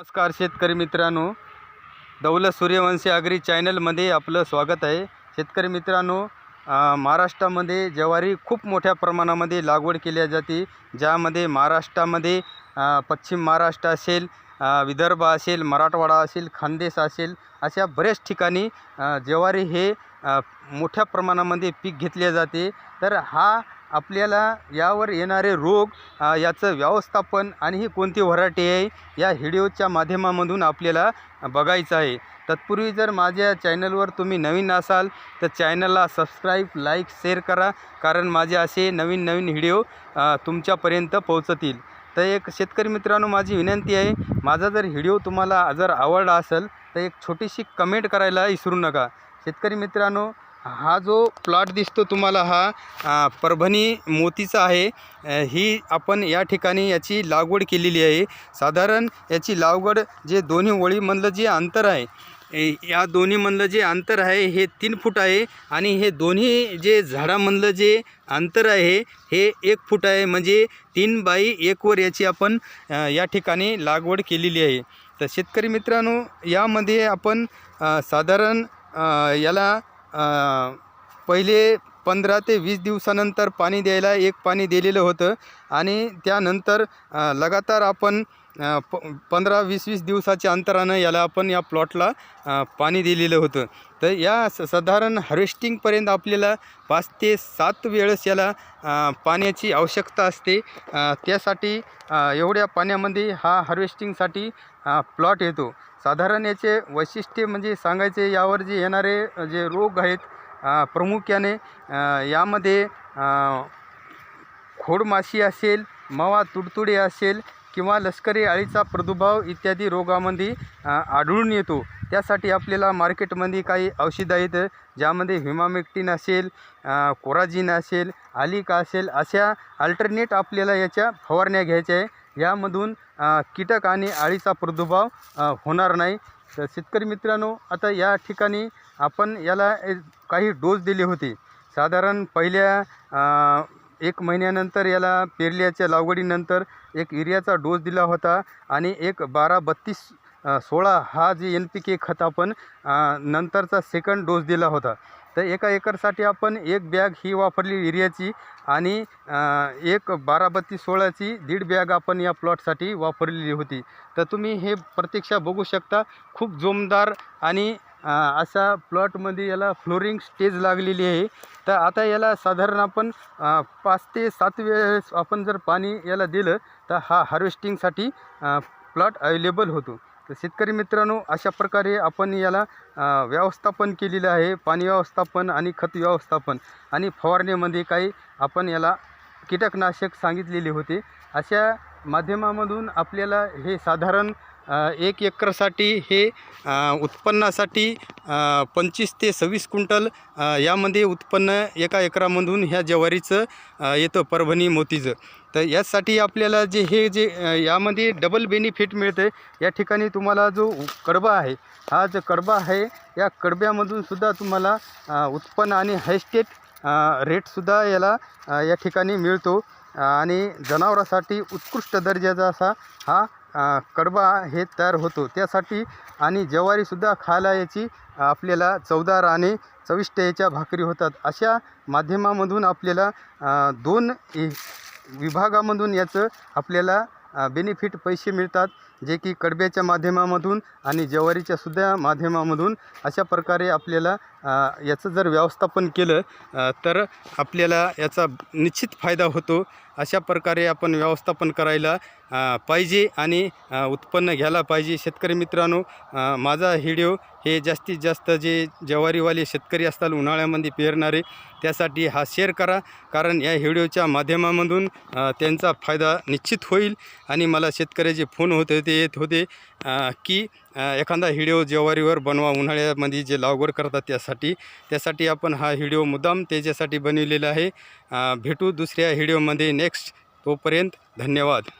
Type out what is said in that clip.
नमस्कार शेतकरी मित्रांनो. दौलत सूर्यवंशी आगरी चॅनलमध्ये आपलं स्वागत आहे. शेतकरी मित्रांनो महाराष्ट्रामध्ये ज्वारी खूप मोठ्या प्रमाणामध्ये लागवड केली जाते. ज्यामध्ये महाराष्ट्रामध्ये पश्चिम महाराष्ट्र असेल विदर्भ असेल मराठवाडा असेल खानदेश असेल अशा बऱ्याच ठिकाणी ज्वारी हे मोठ्या प्रमाणामध्ये पीक घेतले जाते. तर हा आपल्याला यावर येणारे रोग याचं व्यवस्थापन आणि ही कोणती व्हरायटी आहे या व्हिडिओच्या माध्यमामधून आपल्याला बघायचं आहे. तत्पूर्वी जर माझ्या चॅनलवर तुम्ही नवीन असाल तर चॅनलला सबस्क्राईब लाईक शेअर करा कारण माझे असे नवीन नवीन व्हिडिओ तुमच्यापर्यंत पोहोचतील. तर एक शेतकरी मित्रांनो माझी विनंती आहे माझा जर व्हिडिओ तुम्हाला जर आवडला असेल तर एक छोटीशी कमेंट करायला विसरू नका. शेतकरी मित्रांनो हा जो प्लॉट दिसतो तुम्हाला हा परभणी मोतीचा आहे. ही आपण या ठिकाणी याची लागवड केलेली आहे. साधारण याची लागवड जे दोन्ही ओळीमधलं जे अंतर आहे या दोन्हीमधलं जे अंतर आहे हे तीन फूट आहे आणि हे दोन्ही जे झाडामधलं जे अंतर आहे हे एक फूट आहे. म्हणजे तीन बाई एकवर याची आपण या ठिकाणी लागवड केलेली आहे. तर शेतकरी मित्रांनो यामध्ये आपण साधारण याला पहिले पंधरा ते वीस दिवसानंतर पाणी द्यायला एक पाणी दिलेलं होतं. आणि त्यानंतर लगातार आपण प पंधरा वीस वीस दिवसाच्या अंतरानं याला आपण या प्लॉटला पाणी दिलेलं होतं. तर या स साधारण हार्वेस्टिंगपर्यंत आपल्याला पाच ते सात वेळेस याला पाण्याची आवश्यकता असते. त्यासाठी एवढ्या पाण्यामध्ये हा हार्वेस्टिंगसाठी प्लॉट येतो. साधारण याचे वैशिष्ट्य म्हणजे सांगायचे यावर जे येणारे जे रोग आहेत प्रामुख्याने यामध्ये खोडमाशी असेल मवा तुडतुडे असेल किंवा लष्करी अळीचा प्रादुर्भाव इत्यादी रोगामध्ये आढळून येतो. त्यासाठी आपल्याला मार्केटमध्ये काही औषधं आहेत ज्यामध्ये हिमामेक्टिन असेल कोराजिन असेल आलिका असेल अशा अल्टरनेट आपल्याला याच्या फवारण्या घ्यायच्या आहे. यामधून कीटक आणि अळीचा प्रादुर्भाव होणार नाही. तर शेतकरी मित्रांनो आता या ठिकाणी आपण याला काही डोस दिले होते. साधारण पहिल्या एक महिन्यानंतर याला पेरल्याच्या लागवडीनंतर एक युरियाचा डोस दिला होता आणि एक बारा बत्तीस सोळा हा जे एन पी के खत आपण नंतरचा सेकंड डोस दिला होता. तर एका एकरसाठी आपण एक बॅग ही वापरली युरियाची आणि एक बारा बत्तीस सोळाची दीड बॅग आपण या प्लॉटसाठी वापरलेली होती. तर तुम्ही हे प्रत्यक्ष बघू शकता. खूप जोमदार आणि अशा प्लॉटमध्ये याला फ्लोरिंग स्टेज लागलेली आहे. तर आता याला साधारण आपण पाच ते सात वेळेस आपण जर पाणी याला दिलं तर हा हार्वेस्टिंगसाठी प्लॉट अवेलेबल होतो. तर शेतकरी मित्रांनो अशा प्रकारे आपण याला व्यवस्थापन केलेलं आहे. पाणी व्यवस्थापन आणि खत व्यवस्थापन आणि फवारणीमध्ये काही आपण याला कीटकनाशक सांगितलेले होते. अशा माध्यमामधून आपल्याला हे साधारण एक एकरसाठी हे उत्पन्नासाठी पंचवीस ते सव्वीस क्विंटल यामध्ये उत्पन्न एका एकरामधून ह्या ज्वारीचं येतं परभणी मोतीचं. तर यासाठी आपल्याला जे हे जे यामध्ये डबल बेनिफिट मिळतं. या ठिकाणी तुम्हाला जो कडबा आहे हा जो कडबा आहे या कडब्यामधून सुद्धा तुम्हाला उत्पन्न आणि हायस्टेट रेटसुद्धा याला या ठिकाणी मिळतो. आणि जनावरासाठी उत्कृष्ट दर्जाचा असा हा कडबा हे तयार होतो. त्यासाठी आणि ज्वारीसुद्धा खायला याची आपल्याला चवदार आणि चविष्ट याच्या भाकरी होतात. अशा माध्यमामधून आपल्याला दोन विभागामधून याचं आपल्याला बेनिफिट पैसे मिळतात. जे की कडब्याच्या माध्यमामधून आणि ज्वारीच्या सुद्धा माध्यमामधून अशा प्रकारे आपल्याला याचं जर व्यवस्थापन केलं तर आपल्याला याचा निश्चित फायदा होतो. अशा प्रकारे आपण व्यवस्थापन करायला पाहिजे आणि उत्पन्न घ्यायला पाहिजे. शेतकरी मित्रांनो माझा व्हिडिओ हे जास्तीत जास्त जे ज्वारीवाले शेतकरी असतात उन्हाळ्यामध्ये पेरणारे त्यासाठी हा शेअर करा. कारण या व्हिडिओच्या माध्यमामधून त्यांचा फायदा निश्चित होईल. आणि मला शेतकऱ्याचे फोन होत होते ते येत होते की एखादा व्हिडिओ ज्वारीवर बनवा उन्हाळ्यामध्ये जे लागवड करतात त्यासाठी. त्यासाठी आपण हा व्हिडिओ मुद्दाम त्याच्यासाठी बनविलेला आहे. भेटू दुसऱ्या व्हिडिओमध्ये नेक्स्ट. तोपर्यंत धन्यवाद.